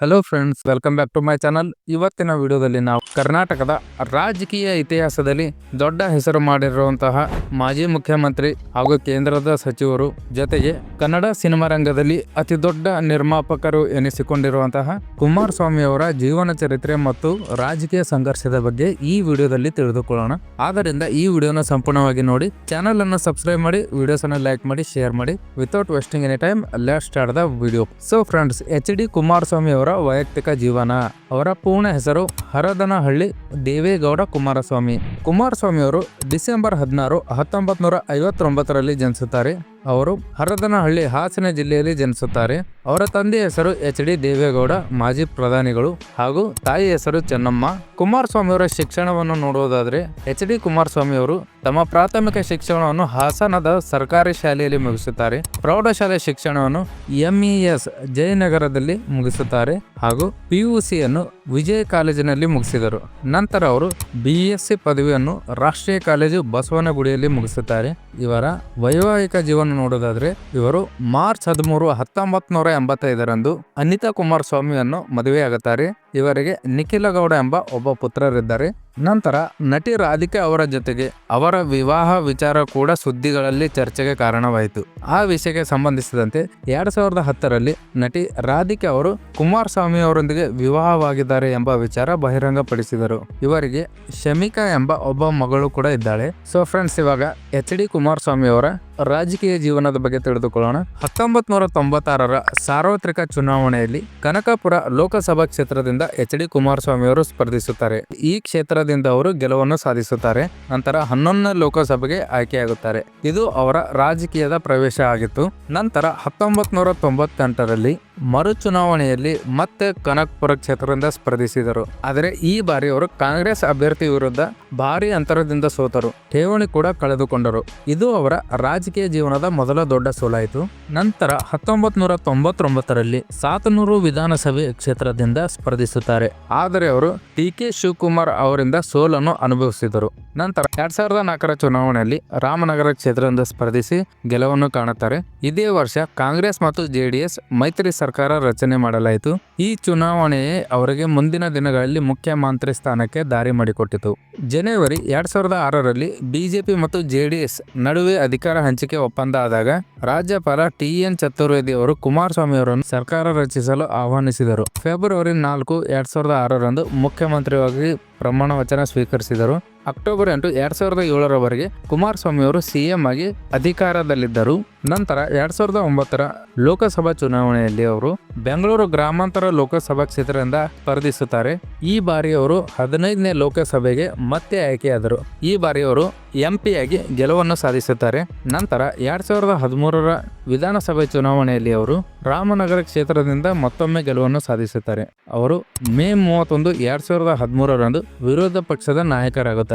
Hello friends welcome back to my channel ಇವತ್ತಿನ ವಿಡಿಯೋದಲ್ಲಿ ನಾವು ಕರ್ನಾಟಕದ ರಾಜಕೀಯ ಇತಿಹಾಸದಲ್ಲಿ ದೊಡ್ಡ ಹೆಸರು ಮಾಡಿರುವಂತಹ ಮಾಜಿ ಮುಖ್ಯಮಂತ್ರಿ ಹಾಗೂ ಕೇಂದ್ರದ ಸಚಿವರು ಜೊತೆಗೆ ಕನ್ನಡ ಸಿನಿಮಾ ರಂಗದಲ್ಲಿ ಅತಿ ದೊಡ್ಡ ನಿರ್ಮಾಪಕರು ಎನಿಸಿಕೊಂಡಿರುವಂತಹ ಕುಮಾರಸ್ವಾಮಿ ಅವರ ಜೀವನ ಚರಿತ್ರೆ ಮತ್ತು ರಾಜಕೀಯ ಸಂಘರ್ಷದ ಬಗ್ಗೆ ಈ ವಿಡಿಯೋದಲ್ಲಿ ತಿಳಿದುಕೊಳ್ಳೋಣ. ಆದ್ದರಿಂದ ಈ ವಿಡಿಯೋನ ಸಂಪೂರ್ಣವಾಗಿ ನೋಡಿ ಚಾನಲ್ ಅನ್ನು ಸಬ್ಸ್ಕ್ರೈಬ್ ಮಾಡಿ ವಿಡಿಯೋಸ್ ಅನ್ನು ಲೈಕ್ ಮಾಡಿ ಶೇರ್ ಮಾಡಿ. Without wasting any time let start the video so friends H D Kumaraswamy ಅವರ ವೈಯಕ್ತಿಕ ಜೀವನ, ಅವರ ಪೂರ್ಣ ಹೆಸರು ಹರದನಹಳ್ಳಿ ದೇವೇಗೌಡ ಕುಮಾರಸ್ವಾಮಿ. ಕುಮಾರಸ್ವಾಮಿ ಅವರು ಡಿಸೆಂಬರ್ ಹದಿನಾರು ಹತ್ತೊಂಬತ್ತು ನೂರ ಐವತ್ತೊಂಬತ್ತರಲ್ಲಿ ಜನಿಸುತ್ತಾರೆ. ಅವರು ಹರದನಹಳ್ಳಿ ಹಾಸನ ಜಿಲ್ಲೆಯಲ್ಲಿ ಜನಿಸುತ್ತಾರೆ. ಅವರ ತಂದೆ ಹೆಸರು ಎಚ್ ಡಿ ದೇವೇಗೌಡ, ಮಾಜಿ ಪ್ರಧಾನಿಗಳು ಹಾಗೂ ತಾಯಿ ಹೆಸರು ಚೆನ್ನಮ್ಮ. ಕುಮಾರಸ್ವಾಮಿ ಅವರ ಶಿಕ್ಷಣವನ್ನು ನೋಡುವುದಾದರೆ ಎಚ್ ಡಿ ಕುಮಾರಸ್ವಾಮಿ ಅವರು ತಮ್ಮ ಪ್ರಾಥಮಿಕ ಶಿಕ್ಷಣವನ್ನು ಹಾಸನದ ಸರ್ಕಾರಿ ಶಾಲೆಯಲ್ಲಿ ಮುಗಿಸುತ್ತಾರೆ. ಪ್ರೌಢಶಾಲೆ ಶಿಕ್ಷಣವನ್ನು ಎಂಇಎಸ್ ಜಯನಗರದಲ್ಲಿ ಮುಗಿಸುತ್ತಾರೆ. ಹಾಗೂ ಪಿ ಯು ಸಿಯನ್ನು ವಿಜಯ ಕಾಲೇಜಿನಲ್ಲಿ ಮುಗಿಸಿದರು. ನಂತರ ಅವರು ಬಿ ಎಸ್ ಸಿ ಪದವಿಯನ್ನು ರಾಷ್ಟ್ರೀಯ ಕಾಲೇಜು ಬಸವನಗುಡಿಯಲ್ಲಿ ಮುಗಿಸುತ್ತಾರೆ. ಇವರ ವೈವಾಹಿಕ ಜೀವನ ನೋಡೋದಾದ್ರೆ ಇವರು ಮಾರ್ಚ್ ಹದಿಮೂರು ಹತ್ತೊಂಬತ್ ನೂರ ಎಂಬತ್ತೈದರಂದು ಅನಿತಾ ಕುಮಾರಸ್ವಾಮಿಯನ್ನು ಮದುವೆಯಾಗುತ್ತಾರೆ. ಇವರಿಗೆ ನಿಖಿಲ ಗೌಡ ಎಂಬ ಒಬ್ಬ ಪುತ್ರರಿದ್ದಾರೆ. ನಂತರ ನಟಿ ರಾಧಿಕಾ ಅವರ ಜೊತೆಗೆ ಅವರ ವಿವಾಹ ವಿಚಾರ ಕೂಡ ಸುದ್ದಿಗಳಲ್ಲಿ ಚರ್ಚೆಗೆ ಕಾರಣವಾಯಿತು. ಆ ವಿಷಯಕ್ಕೆ ಸಂಬಂಧಿಸಿದಂತೆ ಎರಡ್ ಸಾವಿರದ ಹತ್ತರಲ್ಲಿ ನಟಿ ರಾಧಿಕಾ ಅವರು ಕುಮಾರಸ್ವಾಮಿ ಅವರೊಂದಿಗೆ ವಿವಾಹವಾಗಿದ್ದಾರೆ ಎಂಬ ವಿಚಾರ ಬಹಿರಂಗಪಡಿಸಿದರು. ಇವರಿಗೆ ಶಮಿಕಾ ಎಂಬ ಒಬ್ಬ ಮಗಳು ಕೂಡ ಇದ್ದಾಳೆ. ಸೊ ಫ್ರೆಂಡ್ಸ್ ಇವಾಗ ಎಚ್ ಡಿ ಕುಮಾರಸ್ವಾಮಿ ಅವರ ರಾಜಕೀಯ ಜೀವನದ ಬಗ್ಗೆ ತಿಳಿದುಕೊಳ್ಳೋಣ. ಹತ್ತೊಂಬತ್ ನೂರ ತೊಂಬತ್ತಾರರ ಸಾರ್ವತ್ರಿಕ ಚುನಾವಣೆಯಲ್ಲಿ ಕನಕಪುರ ಲೋಕಸಭಾ ಕ್ಷೇತ್ರದಿಂದ ಎಚ್ ಡಿ ಕುಮಾರಸ್ವಾಮಿ ಅವರು ಸ್ಪರ್ಧಿಸುತ್ತಾರೆ. ಈ ಕ್ಷೇತ್ರದಿಂದ ಅವರು ಗೆಲುವನ್ನು ಸಾಧಿಸುತ್ತಾರೆ. ನಂತರ ಹನ್ನೊಂದನೇ ಲೋಕಸಭೆಗೆ ಆಯ್ಕೆಯಾಗುತ್ತಾರೆ. ಇದು ಅವರ ರಾಜಕೀಯದ ಪ್ರವೇಶ ಆಗಿತ್ತು. ನಂತರ ಹತ್ತೊಂಬತ್ ನೂರ ತೊಂಬತ್ತೆಂಟರಲ್ಲಿ ಮರು ಚುನಾವಣೆಯಲ್ಲಿ ಮತ್ತೆ ಕನಕ್ಪುರ ಕ್ಷೇತ್ರದಿಂದ ಸ್ಪರ್ಧಿಸಿದರು. ಆದರೆ ಈ ಬಾರಿ ಅವರು ಕಾಂಗ್ರೆಸ್ ಅಭ್ಯರ್ಥಿ ವಿರುದ್ಧ ಭಾರಿ ಅಂತರದಿಂದ ಸೋತರು. ಠೇವಣಿ ಕೂಡ ಕಳೆದುಕೊಂಡರು. ಇದು ಅವರ ರಾಜಕೀಯ ಜೀವನದ ಮೊದಲ ದೊಡ್ಡ ಸೋಲಾಯಿತು ನಂತರ ಹತ್ತೊಂಬತ್ ನೂರ ತೊಂಬತ್ತೊಂಬತ್ತರಲ್ಲಿ ಸಾತನೂರು ವಿಧಾನಸಭೆ ಕ್ಷೇತ್ರದಿಂದ ಸ್ಪರ್ಧಿಸುತ್ತಾರೆ. ಆದರೆ ಅವರು ಟಿ ಕೆ ಶಿವಕುಮಾರ್ ಅವರಿಂದ ಸೋಲನ್ನು ಅನುಭವಿಸಿದರು. ನಂತರ ಎರಡ್ ಸಾವಿರದ ನಾಲ್ಕರ ಚುನಾವಣೆಯಲ್ಲಿ ರಾಮನಗರ ಕ್ಷೇತ್ರದಿಂದ ಸ್ಪರ್ಧಿಸಿ ಗೆಲುವನ್ನು ಕಾಣುತ್ತಾರೆ. ಇದೇ ವರ್ಷ ಕಾಂಗ್ರೆಸ್ ಮತ್ತು ಜೆಡಿಎಸ್ ಮೈತ್ರಿ ಸರ್ಕಾರ ರಚನೆ ಮಾಡಲಾಯಿತು. ಈ ಚುನಾವಣೆಯೇ ಅವರಿಗೆ ಮುಂದಿನ ದಿನಗಳಲ್ಲಿ ಮುಖ್ಯಮಂತ್ರಿ ಸ್ಥಾನಕ್ಕೆ ದಾರಿ ಮಾಡಿಕೊಟ್ಟಿತು. ಜನವರಿ ಎರಡ್ ಸಾವಿರದ ಆರರಲ್ಲಿ ಬಿಜೆಪಿ ಮತ್ತು ಜೆಡಿಎಸ್ ನಡುವೆ ಅಧಿಕಾರ ಹಂಚಿಕೆ ಒಪ್ಪಂದ ಆದಾಗ ರಾಜ್ಯಪಾಲ ಟಿ ಎನ್ ಚತುರ್ವೇದಿ ಅವರು ಕುಮಾರಸ್ವಾಮಿ ಅವರನ್ನು ಸರ್ಕಾರ ರಚಿಸಲು ಆಹ್ವಾನಿಸಿದರು. ಫೆಬ್ರವರಿ ನಾಲ್ಕು, ಎರಡ್ ಸಾವಿರದ ಆರರಂದು ಮುಖ್ಯಮಂತ್ರಿಯಾಗಿ ಪ್ರಮಾಣ ವಚನ ಸ್ವೀಕರಿಸಿದರು. ಅಕ್ಟೋಬರ್ ಎಂಟು ಎರಡ್ ಸಾವಿರದ ಏಳರವರೆಗೆ ಕುಮಾರಸ್ವಾಮಿ ಅವರು ಸಿಎಂ ಆಗಿ ಅಧಿಕಾರದಲ್ಲಿದ್ದರು. ನಂತರ ಎರಡ್ ಸಾವಿರದ ಒಂಬತ್ತರ ಲೋಕಸಭಾ ಚುನಾವಣೆಯಲ್ಲಿ ಅವರು ಬೆಂಗಳೂರು ಗ್ರಾಮಾಂತರ ಲೋಕಸಭಾ ಕ್ಷೇತ್ರದಿಂದ ಸ್ಪರ್ಧಿಸುತ್ತಾರೆ. ಈ ಬಾರಿ ಅವರು ಹದಿನೈದನೇ ಲೋಕಸಭೆಗೆ ಮತ್ತೆ ಆಯ್ಕೆಯಾದರು. ಈ ಬಾರಿ ಅವರು ಎಂಪಿಯಾಗಿ ಗೆಲುವನ್ನು ಸಾಧಿಸುತ್ತಾರೆ. ನಂತರ ಎರಡ್ ಸಾವಿರದ ಹದಿಮೂರರ ವಿಧಾನಸಭೆ ಚುನಾವಣೆಯಲ್ಲಿ ಅವರು ರಾಮನಗರ ಕ್ಷೇತ್ರದಿಂದ ಮತ್ತೊಮ್ಮೆ ಗೆಲುವನ್ನು ಸಾಧಿಸುತ್ತಾರೆ. ಅವರು ಮೇ ಮೂವತ್ತೊಂದು ಎರಡ್ ಸಾವಿರದ ಹದಿಮೂರರಂದು ವಿರೋಧ ಪಕ್ಷದ ನಾಯಕರಾಗುತ್ತಾರೆ.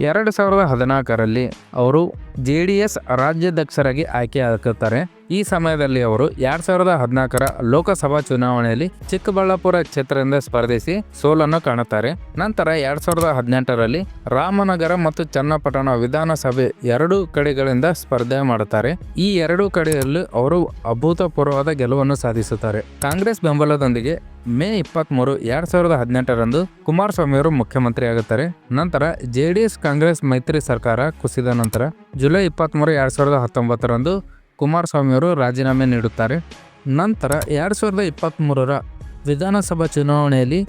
ಎರಡು ಸಾವಿರದ ಹದಿನಾಲ್ಕರಲ್ಲಿ ಅವರು ಜೆ ಡಿ ಎಸ್ ರಾಜ್ಯಾಧ್ಯಕ್ಷರಾಗಿ ಆಯ್ಕೆಯಾಗುತ್ತಾರೆ ಈ ಸಮಯದಲ್ಲಿ ಅವರು ಎರಡ್ ಸಾವಿರದ ಹದಿನಾಲ್ಕರ ಲೋಕಸಭಾ ಚುನಾವಣೆಯಲ್ಲಿ ಚಿಕ್ಕಬಳ್ಳಾಪುರ ಕ್ಷೇತ್ರದಿಂದ ಸ್ಪರ್ಧಿಸಿ ಸೋಲನ್ನು ಕಾಣುತ್ತಾರೆ. ನಂತರ ಎರಡ್ ಸಾವಿರದ ಹದಿನೆಂಟರಲ್ಲಿ ರಾಮನಗರ ಮತ್ತು ಚನ್ನಪಟ್ಟಣ ವಿಧಾನಸಭೆ ಎರಡು ಕಡೆಗಳಿಂದ ಸ್ಪರ್ಧೆ ಮಾಡುತ್ತಾರೆ. ಈ ಎರಡು ಕಡೆಯಲ್ಲೂ ಅವರು ಅಭೂತಪೂರ್ವವಾದ ಗೆಲುವನ್ನು ಸಾಧಿಸುತ್ತಾರೆ. ಕಾಂಗ್ರೆಸ್ ಬೆಂಬಲದೊಂದಿಗೆ ಮೇ ಇಪ್ಪತ್ತ್ಮೂರು ಎರಡು ಸಾವಿರದ ಹದಿನೆಂಟರಂದು ಕುಮಾರಸ್ವಾಮಿಯವರು ಮುಖ್ಯಮಂತ್ರಿ ಆಗುತ್ತಾರೆ. ನಂತರ ಜೆ ಡಿ ಎಸ್ ಕಾಂಗ್ರೆಸ್ ಮೈತ್ರಿ ಸರ್ಕಾರ ಕುಸಿದ ನಂತರ ಜುಲೈ ಇಪ್ಪತ್ತ್ಮೂರು ಎರಡು ಸಾವಿರದ ಹತ್ತೊಂಬತ್ತರಂದು ಕುಮಾರಸ್ವಾಮಿಯವರು ರಾಜೀನಾಮೆ ನೀಡುತ್ತಾರೆ. ನಂತರ ಎರಡು ಸಾವಿರದ ಇಪ್ಪತ್ತ್ಮೂರರ ವಿಧಾನಸಭಾ ಚುನಾವಣೆಯಲ್ಲಿ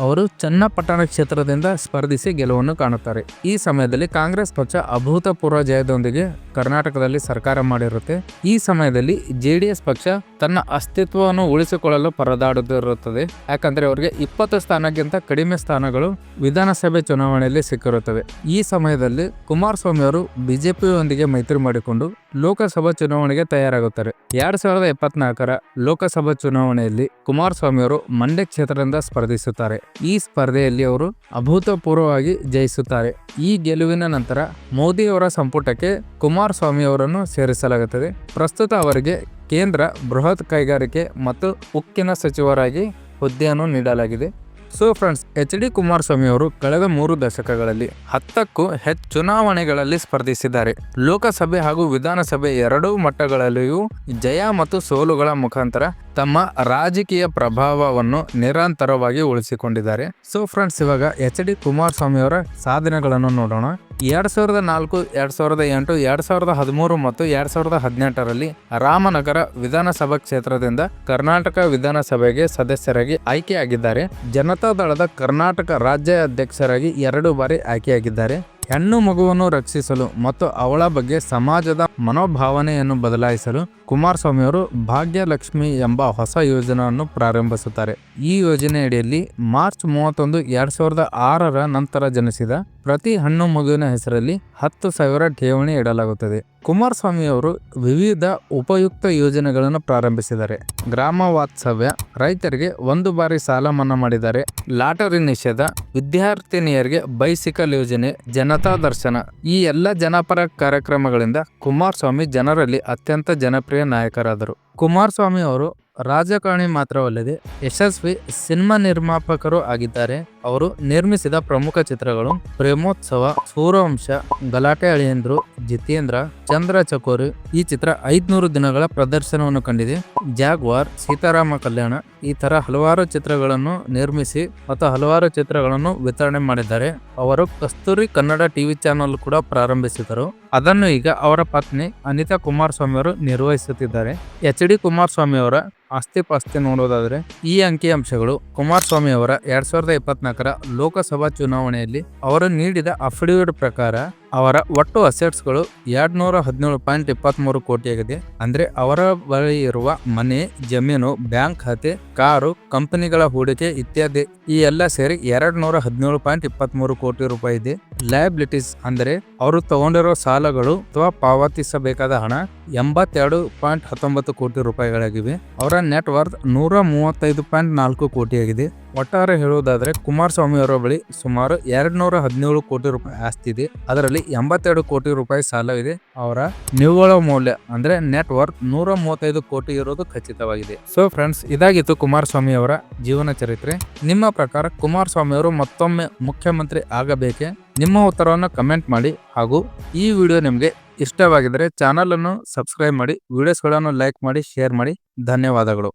ಅವರು ಚನ್ನಪಟ್ಟಣ ಕ್ಷೇತ್ರದಿಂದ ಸ್ಪರ್ಧಿಸಿ ಗೆಲುವನ್ನು ಕಾಣುತ್ತಾರೆ. ಈ ಸಮಯದಲ್ಲಿ ಕಾಂಗ್ರೆಸ್ ಪಕ್ಷ ಅಭೂತಪೂರ್ವ ಜಯದೊಂದಿಗೆ ಕರ್ನಾಟಕದಲ್ಲಿ ಸರ್ಕಾರ ಮಾಡಿರುತ್ತೆ. ಈ ಸಮಯದಲ್ಲಿ ಜೆ ಡಿ ಎಸ್ ಪಕ್ಷ ತನ್ನ ಅಸ್ತಿತ್ವವನ್ನು ಉಳಿಸಿಕೊಳ್ಳಲು ಪರದಾಡುತ್ತಿರುತ್ತದೆ. ಯಾಕಂದ್ರೆ ಅವರಿಗೆ ಇಪ್ಪತ್ತು ಸ್ಥಾನಕ್ಕಿಂತ ಕಡಿಮೆ ಸ್ಥಾನಗಳು ವಿಧಾನಸಭೆ ಚುನಾವಣೆಯಲ್ಲಿ ಸಿಕ್ಕಿರುತ್ತವೆ. ಈ ಸಮಯದಲ್ಲಿ ಕುಮಾರಸ್ವಾಮಿ ಅವರು ಬಿಜೆಪಿಯೊಂದಿಗೆ ಮೈತ್ರಿ ಮಾಡಿಕೊಂಡು ಲೋಕಸಭಾ ಚುನಾವಣೆಗೆ ತಯಾರಾಗುತ್ತಾರೆ. ಎರಡ್ ಸಾವಿರದ ಇಪ್ಪತ್ನಾಲ್ಕರ ಲೋಕಸಭಾ ಚುನಾವಣೆಯಲ್ಲಿ ಕುಮಾರಸ್ವಾಮಿ ಅವರು ಮಂಡ್ಯ ಕ್ಷೇತ್ರದಿಂದ ಸ್ಪರ್ಧಿಸುತ್ತಾರೆ. ಈ ಸ್ಪರ್ಧೆಯಲ್ಲಿ ಅವರು ಅಭೂತಪೂರ್ವವಾಗಿ ಜಯಿಸುತ್ತಾರೆ. ಈ ಗೆಲುವಿನ ನಂತರ ಮೋದಿ ಅವರ ಸಂಪುಟಕ್ಕೆ ಕುಮಾರಸ್ವಾಮಿ ಅವರನ್ನು ಸೇರಿಸಲಾಗುತ್ತದೆ. ಪ್ರಸ್ತುತ ಅವರಿಗೆ ಕೇಂದ್ರ ಬೃಹತ್ ಕೈಗಾರಿಕೆ ಮತ್ತು ಉಕ್ಕಿನ ಸಚಿವರಾಗಿ ಹುದ್ದೆಯನ್ನು ನೀಡಲಾಗಿದೆ. So friends H D Kumaraswamy ಅವರು ಕಳೆದ ಮೂರು ದಶಕಗಳಲ್ಲಿ ಹತ್ತಕ್ಕೂ ಹೆಚ್ಚು ಚುನಾವಣೆಗಳಲ್ಲಿ ಸ್ಪರ್ಧಿಸಿದ್ದಾರೆ. ಲೋಕಸಭೆ ಹಾಗೂ ವಿಧಾನಸಭೆ ಎರಡೂ ಮಟ್ಟಗಳಲ್ಲಿಯೂ ಜಯ ಮತ್ತು ಸೋಲುಗಳ ಮುಖಾಂತರ ತಮ್ಮ ರಾಜಕೀಯ ಪ್ರಭಾವವನ್ನು ನಿರಂತರವಾಗಿ ಉಳಿಸಿಕೊಂಡಿದ್ದಾರೆ. ಸೊ ಫ್ರೆಂಡ್ಸ್ ಇವಾಗ ಎಚ್ ಡಿ ಕುಮಾರಸ್ವಾಮಿಯವರ ಸಾಧನೆಗಳನ್ನು ನೋಡೋಣ. ಎರಡ್ ಸಾವಿರದ ನಾಲ್ಕು, ಎರಡ್ ಸಾವಿರದ ಎಂಟು, ಎರಡ್ ಸಾವಿರದ ಹದಿಮೂರು ಮತ್ತು ಎರಡ್ ಸಾವಿರದ ಹದಿನೆಂಟರಲ್ಲಿ ರಾಮನಗರ ವಿಧಾನಸಭಾ ಕ್ಷೇತ್ರದಿಂದ ಕರ್ನಾಟಕ ವಿಧಾನಸಭೆಗೆ ಸದಸ್ಯರಾಗಿ ಆಯ್ಕೆಯಾಗಿದ್ದಾರೆ. ಜನತಾದಳದ ಕರ್ನಾಟಕ ರಾಜ್ಯ ಅಧ್ಯಕ್ಷರಾಗಿ ಎರಡು ಬಾರಿ ಆಯ್ಕೆಯಾಗಿದ್ದಾರೆ. ಹೆಣ್ಣು ಮಗುವನ್ನು ರಕ್ಷಿಸಲು ಮತ್ತು ಅವಳ ಬಗ್ಗೆ ಸಮಾಜದ ಮನೋಭಾವನೆಯನ್ನು ಬದಲಾಯಿಸಲು ಕುಮಾರಸ್ವಾಮಿಯವರು ಭಾಗ್ಯಲಕ್ಷ್ಮಿ ಎಂಬ ಹೊಸ ಯೋಜನೆಯನ್ನು ಪ್ರಾರಂಭಿಸುತ್ತಾರೆ. ಈ ಯೋಜನೆಯಡಿಯಲ್ಲಿ ಮಾರ್ಚ್ ಮೂವತ್ತೊಂದು, ಎರಡ್ ಸಾವಿರದ ಆರರ ನಂತರ ಜನಿಸಿದ ಪ್ರತಿ ಹಣ್ಣು ಮಗುವಿನ ಹೆಸರಲ್ಲಿ ಹತ್ತು ಸಾವಿರ ಠೇವಣಿ ಇಡಲಾಗುತ್ತದೆ. ಕುಮಾರಸ್ವಾಮಿಯವರು ವಿವಿಧ ಉಪಯುಕ್ತ ಯೋಜನೆಗಳನ್ನು ಪ್ರಾರಂಭಿಸಿದ್ದಾರೆ. ಗ್ರಾಮ ವಾತ್ಸವ್ಯ, ರೈತರಿಗೆ ಒಂದು ಬಾರಿ ಸಾಲ ಮನ್ನಾ ಮಾಡಿದ್ದಾರೆ. ಲಾಟರಿ ನಿಷೇಧ, ವಿದ್ಯಾರ್ಥಿನಿಯರಿಗೆ ಬೈಸಿಕಲ್ ಯೋಜನೆ, ಜನತಾ ದರ್ಶನ ಈ ಎಲ್ಲ ಜನಪರ ಕಾರ್ಯಕ್ರಮಗಳಿಂದ ಕುಮಾರಸ್ವಾಮಿ ಜನರಲ್ಲಿ ಅತ್ಯಂತ ಜನಪ್ರಿಯ ನಾಯಕರಾದರು. ಕುಮಾರಸ್ವಾಮಿ ಅವರು ರಾಜಕಾರಣಿ ಮಾತ್ರವಲ್ಲದೆ ಯಶಸ್ವಿ ಸಿನಿಮಾ ನಿರ್ಮಾಪಕರು ಆಗಿದ್ದಾರೆ. ಅವರು ನಿರ್ಮಿಸಿದ ಪ್ರಮುಖ ಚಿತ್ರಗಳು ಪ್ರೇಮೋತ್ಸವ, ಸೂರ್ಯವಂಶ, ಗಲಾಟೆ ಅಳಿಯಂದ್ರು, ಜಿತೇಂದ್ರ, ಚಂದ್ರ ಚಕೋರಿ. ಈ ಚಿತ್ರ ಐದ್ನೂರು ದಿನಗಳ ಪ್ರದರ್ಶನವನ್ನು ಕಂಡಿದೆ. ಜಾಗ್ವಾರ್, ಸೀತಾರಾಮ ಕಲ್ಯಾಣ ಈ ತರ ಹಲವಾರು ಚಿತ್ರಗಳನ್ನು ನಿರ್ಮಿಸಿ ಮತ್ತು ಹಲವಾರು ಚಿತ್ರಗಳನ್ನು ವಿತರಣೆ ಮಾಡಿದ್ದಾರೆ. ಅವರು ಕಸ್ತೂರಿ ಕನ್ನಡ ಟಿವಿ ಚಾನೆಲ್ ಕೂಡ ಪ್ರಾರಂಭಿಸಿದರು. ಅದನ್ನು ಈಗ ಅವರ ಪತ್ನಿ ಅನಿತಾ ಕುಮಾರಸ್ವಾಮಿ ಅವರು ನಿರ್ವಹಿಸುತ್ತಿದ್ದಾರೆ. ಎಚ್ ಡಿ ಕುಮಾರಸ್ವಾಮಿ ಅವರ ಆಸ್ತಿ ಪಾಸ್ತಿ ನೋಡೋದಾದ್ರೆ ಈ ಅಂಕಿಅಂಶಗಳು ಕುಮಾರಸ್ವಾಮಿ ಅವರ ಎರಡ್ ಸಾವಿರದ ಇಪ್ಪತ್ನಾಲ್ಕರ ಲೋಕಸಭಾ ಚುನಾವಣೆಯಲ್ಲಿ ಅವರು ನೀಡಿದ ಅಫಿಡವಿಟ್ ಪ್ರಕಾರ ಅವರ ಒಟ್ಟು ಅಸೆಟ್ಸ್ಗಳು ಎರಡು ನೂರ ಹದಿನೇಳು ಪಾಯಿಂಟ್ ಇಪ್ಪತ್ಮೂರು ಕೋಟಿಯಾಗಿದೆ. ಅಂದರೆ ಅವರ ಬಳಿ ಇರುವ ಮನೆ, ಜಮೀನು, ಬ್ಯಾಂಕ್ ಖಾತೆ, ಕಾರು, ಕಂಪನಿಗಳ ಹೂಡಿಕೆ ಇತ್ಯಾದಿ ಈ ಎಲ್ಲ ಸೇರಿ ಎರಡು ನೂರ ಹದಿನೇಳು ಪಾಯಿಂಟ್ ಇಪ್ಪತ್ತ್ಮೂರು ಕೋಟಿ ರೂಪಾಯಿ ಇದೆ. ಲಯಬಿಲಿಟೀಸ್ ಅಂದರೆ ಅವರು ತಗೊಂಡಿರೋ ಸಾಲಗಳು ಅಥವಾ ಪಾವತಿಸಬೇಕಾದ ಹಣ ಎಂಬತ್ತೆರಡು ಪಾಯಿಂಟ್ ಹತ್ತೊಂಬತ್ತು ಕೋಟಿ ರೂಪಾಯಿಗಳಾಗಿವೆ. ಅವರ ನೆಟ್ ವರ್ತ್ ನೂರ ಮೂವತ್ತೈದು ಪಾಯಿಂಟ್ ನಾಲ್ಕು ಕೋಟಿಯಾಗಿದೆ. ಒಟ್ಟಾರೆ ಹೇಳುವುದಾದರೆ ಕುಮಾರಸ್ವಾಮಿ ಅವರ ಬಳಿ ಸುಮಾರು ಎರಡು ನೂರ ಹದಿನೇಳು ಕೋಟಿ ರೂಪಾಯಿ ಆಸ್ತಿ ಇದೆ. ಅದರಲ್ಲಿ ಎಂಬತ್ತೆರಡು ಕೋಟಿ ರೂಪಾಯಿ ಸಾಲವಿದೆ. ಅವರ ನಿವ್ವಳ ಮೌಲ್ಯ ಅಂದ್ರೆ ನೆಟ್ ವರ್ತ್ ನೂರ ಮೂವತ್ತೈದು ಕೋಟಿ ಇರೋದು ಖಚಿತವಾಗಿದೆ. ಸೊ ಫ್ರೆಂಡ್ಸ್ ಇದಾಗಿತ್ತು ಕುಮಾರಸ್ವಾಮಿ ಅವರ ಜೀವನ ಚರಿತ್ರೆ. ನಿಮ್ಮ ಪ್ರಕಾರ ಕುಮಾರಸ್ವಾಮಿ ಅವರು ಮತ್ತೊಮ್ಮೆ ಮುಖ್ಯಮಂತ್ರಿ ಆಗಬೇಕೆ? ನಿಮ್ಮ ಉತ್ತರವನ್ನು ಕಮೆಂಟ್ ಮಾಡಿ. ಹಾಗೂ ಈ ವಿಡಿಯೋ ನಿಮಗೆ ಇಷ್ಟವಾಗಿದ್ದರೆ ಚಾನಲನ್ನು ಸಬ್ಸ್ಕ್ರೈಬ್ ಮಾಡಿ ವಿಡಿಯೋಸ್ಗಳನ್ನು ಲೈಕ್ ಮಾಡಿ ಶೇರ್ ಮಾಡಿ. ಧನ್ಯವಾದಗಳು.